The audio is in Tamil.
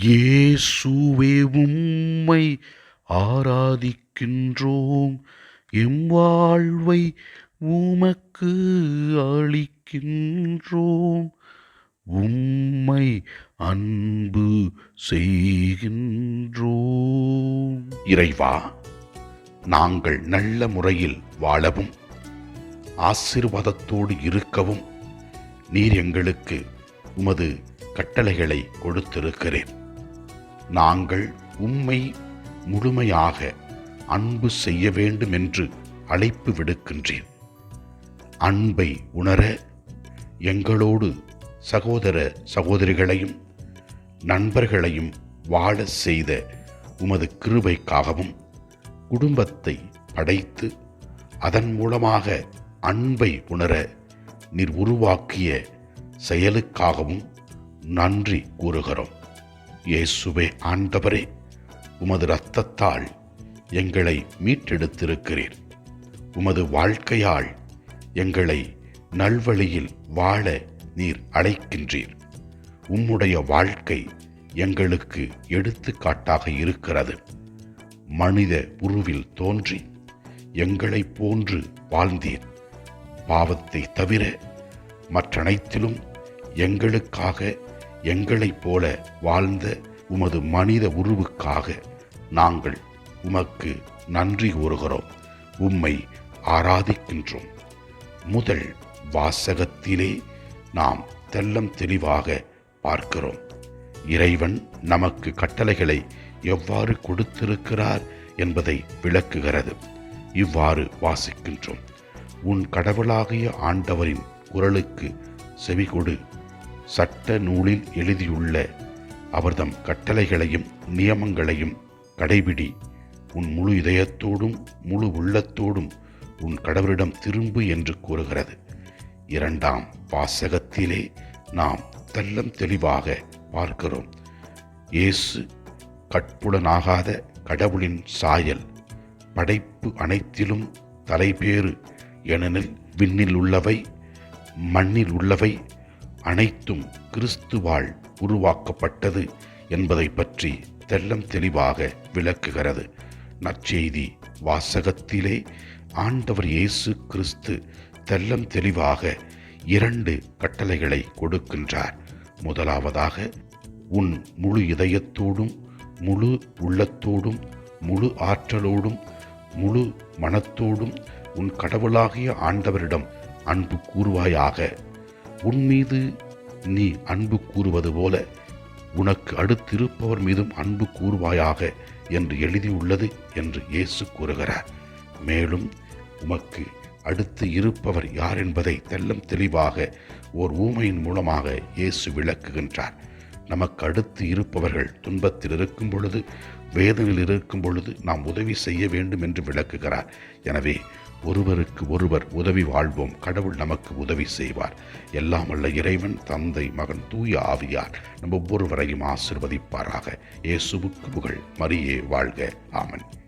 இயேசுவே உம்மை ஆராதிக்கின்றோம். எம் வாழ்வை உமக்கு அளிக்கின்றோம். உம்மை அன்பு செய்கின்றோம். இறைவா நாங்கள் நல்ல முறையில் வாழவும் ஆசீர்வாதத்தோடு இருக்கவும் நீர் எங்களுக்கு உமது கட்டளைகளை கொடுத்திருக்கிறேன். நாங்கள் உம்மை முழுமையாக அன்பு செய்ய வேண்டும் என்று அழைப்பு விடுக்கின்றேன். அன்பை உணர எங்களோடு சகோதர சகோதரிகளையும் நண்பர்களையும் வாழ செய்த உமது கிருபைக்காகவும் குடும்பத்தை படைத்து அதன் மூலமாக அன்பை உணர நீர் உருவாக்கிய செயலுக்காகவும் நன்றி கூறுகிறோம். இயேசுவே ஆண்டவரே உமது இரத்தத்தால் எங்களை மீட்டெடுத்திருக்கிறீர். உமது வாழ்க்கையால் எங்களை நல்வழியில் வாழ நீர் அழைக்கின்றீர். உம்முடைய வாழ்க்கை எங்களுக்கு எடுத்துக்காட்டாக இருக்கிறது. மனித உருவில் தோன்றி எங்களைப் போன்று வாழ்ந்தீர். பாவத்தை தவிர மற்றனைத்திலும் எங்களுக்காக எங்களைப் போல வாழ்ந்த உமது மனித உருவுக்காக நாங்கள் உமக்கு நன்றி கூறுகிறோம். உம்மை ஆராதிக்கின்றோம். முதல் வாசகத்திலே நாம் தெல்லம் தெளிவாக பார்க்கிறோம். இறைவன் நமக்கு கட்டளைகளை எவ்வாறு கொடுத்திருக்கிறார் என்பதை விளக்குகிறது. இவ்வாறு வாசிக்கின்றோம். உன் கடவுளாகிய ஆண்டவரின் குரலுக்கு செவிகொடு. சட்ட நூலில் எழுதியுள்ள அவர்தம் கட்டளைகளையும் நியமங்களையும் கடைபிடி. உன் முழு இதயத்தோடும் முழு உள்ளத்தோடும் உன் கடவுளிடம் திரும்பு என்று கூறுகிறது. இரண்டாம் வாசகத்திலே நாம் தெல்லம் தெளிவாக பார்க்கிறோம். இயேசு கட்புலனாகாத கடவுளின் சாயல் படைப்பு அனைத்திலும் தலைபேறு ஏனெனில் விண்ணில் உள்ளவை மண்ணில் உள்ளவை அனைத்தும் கிறிஸ்துவால் உருவாக்கப்பட்டது என்பதை பற்றி தெல்லம் தெளிவாக விளக்குகிறது. நற்செய்தி வாசகத்திலே ஆண்டவர் இயேசு கிறிஸ்து தெல்லம் தெளிவாக இரண்டு கட்டளைகளை கொடுக்கின்றார். முதலாவதாக உன் முழு இதயத்தோடும் முழு உள்ளத்தோடும் முழு ஆற்றலோடும் முழு மனத்தோடும் உன் கடவுளாகிய ஆண்டவரிடம் அன்பு கூறுவாயாக. உன் மீது நீ அன்பு கூறுவது போல உனக்கு அடுத்திருப்பவர் மீதும் அன்பு கூறுவாயாக என்று எழுதியுள்ளது என்று இயேசு கூறுகிறார். மேலும் உமக்கு அடுத்து இருப்பவர் யார் என்பதை தெல்லம் தெளிவாக ஓர் ஊமையின் மூலமாக இயேசு விளக்குகின்றார். நமக்கு அடுத்து இருப்பவர்கள் துன்பத்தில் இருக்கும் பொழுது வேதனையில் இருக்கும் பொழுது நாம் உதவி செய்ய வேண்டும் என்று விளக்குகிறார். எனவே ஒருவருக்கு ஒருவர் உதவி வாழ்வோம். கடவுள் நமக்கு உதவி செய்வார். எல்லாம் வல்ல இறைவன் தந்தை மகன் தூய ஆவியார் நம் ஒவ்வொருவரையும் ஆசிர்வதிப்பாராக. இயேசுவுக்கு புகழ். மரியே வாழ்க. ஆமன்.